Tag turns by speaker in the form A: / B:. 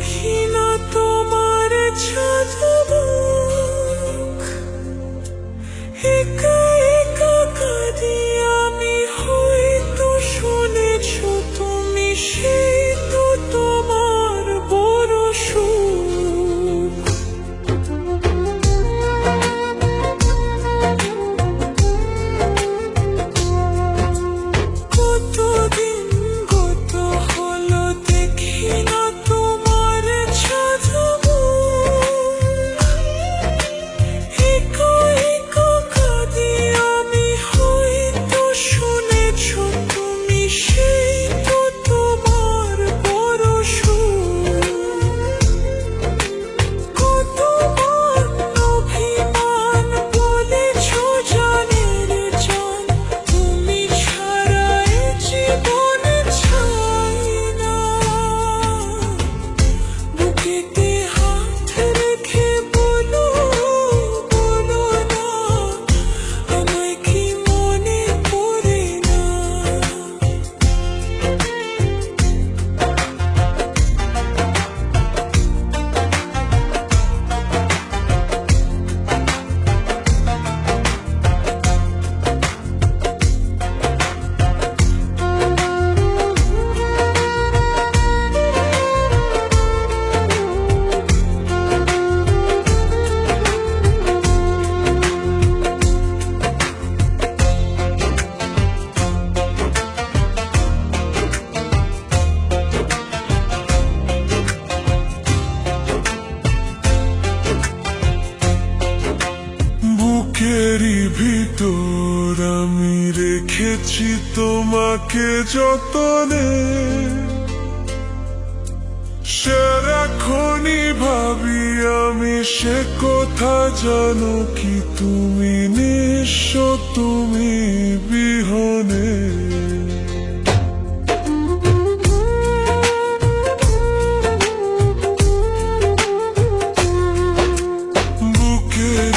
A: He.
B: বুকেরই ভিতর আমি রেখেছি তোমাকে যতনে। সেরাখনি ভাবি আমি সে কথা জানো কি তুমি নিঃস্ব, তুমি বিহনে।
A: বুকের